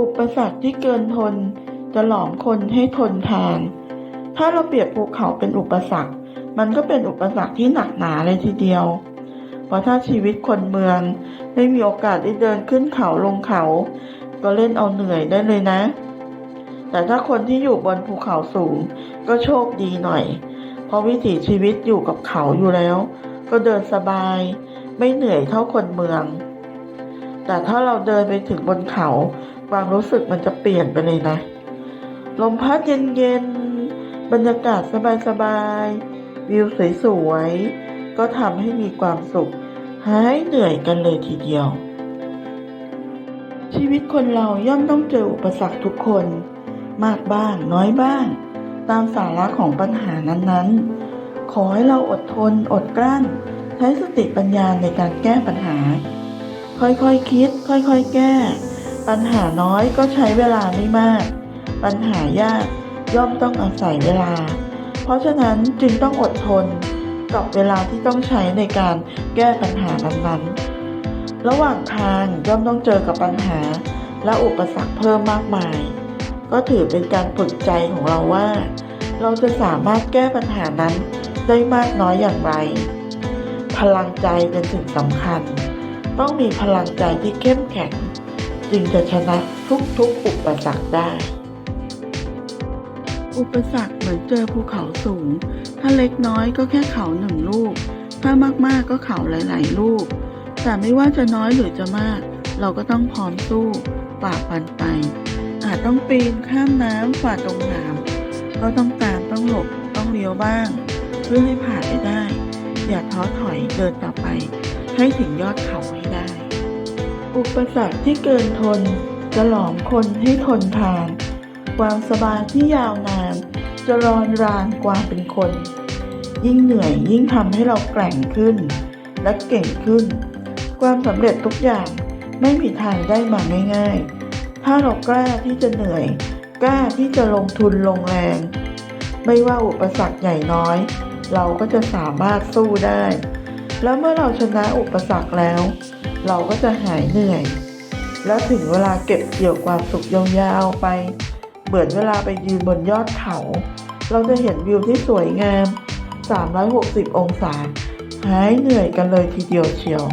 อุปสรรคที่เกินทน จะหลอมคนให้ทนทาน ถ้าเราเปรียบภูเขาเป็นอุปสรรค มันก็เป็นอุปสรรคที่หนักหนาเลยทีเดียว เพราะถ้าชีวิตคนเมืองไม่มีโอกาสได้เดินขึ้นเขาลงเขา ก็เล่นเอาเหนื่อยได้เลยนะ แต่ถ้าคนที่อยู่บนภูเขาสูง ก็โชคดีหน่อย เพราะวิถีชีวิตอยู่กับเขาอยู่แล้ว ก็เดินสบาย ไม่เหนื่อยเท่าคนเมืองแต่ถ้าเราเดินไปถึงบนเขา ความรู้สึกมันจะเปลี่ยนไปเลยนะ ลมพัดเย็นๆ บรรยากาศสบายๆ วิวสวยๆ ก็ทำให้มีความสุข หายเหนื่อยกันเลยทีเดียว ชีวิตคนเราย่อมต้องเจออุปสรรคทุกคน มากบ้างน้อยบ้าง ตามสาระของปัญหานั้นๆ ขอให้เราอดทนอดกลั้น ใช้สติปัญญาในการแก้ปัญหา ค่อยๆคคิด ค่อยๆ แก้ ปัญหาน้อยก็ใช้เวลาไม่มาก ปัญหายากย่อมต้องอาศัยเวลา เพราะฉะนั้นจึงต้องอดทนกับเวลาที่ต้องใช้ในการแก้ปัญหานั้นๆ ระหว่างทางย่อมต้องเจอกับปัญหา และอุปสรรคเพิ่มมากมาย ก็ถือเป็นการฝึกใจของเราว่า เราจะสามารถแก้ปัญหานั้นได้มากน้อยอย่างไร พลังใจเป็นสิ่งสำคัญ ต้องมีพลังใจที่เข้มแข็ง จึงจะชนะทุกๆอุปสรรคได้ อุปสรรคเหมือนเจอภูเขาสูง ถ้าเล็กน้อยก็แค่เขาหนึ่งลูก ถ้ามากๆก็เขาหลาย ๆ ลูก แต่ไม่ว่าจะน้อยหรือจะมาก เราก็ต้องพร้อมสู้ฝ่าฟันไป อาจต้องปีนข้ามน้ำฝ่าตรงน้ำก็ต้องตามต้องหลบต้องเลี้ยวบ้าง เพื่อให้ผ่านไปได้ อย่าท้อถอยเดินต่อไป ให้ถึงยอดเขาให้ได้ อุปสรรคที่เกินทนจะหลอมคนให้ทนทาน ความสบายที่ยาวนาน จะรอนรานกว่าเป็นคน ยิ่งเหนื่อยยิ่งทำให้เราแกร่งขึ้น และเก่งขึ้น ความสำเร็จทุกอย่างไม่มีทางได้มาง่าย ๆ ถ้าเรากล้าที่จะเหนื่อย กล้าที่จะลงทุนลงแรง ไม่ว่าอุปสรรคใหญ่น้อย เราก็จะสามารถสู้ได้ แล้วเมื่อเราชนะอุปสรรคแล้ว เราก็จะหายเหนื่อย และถึงเวลาเก็บเกี่ยวความสุขยาวๆไป เหมือนเวลาไปยืนบนยอดเขา เราจะเห็นวิวที่สวยงาม 360 องศา หายเหนื่อยกันเลยทีเดียวเชียว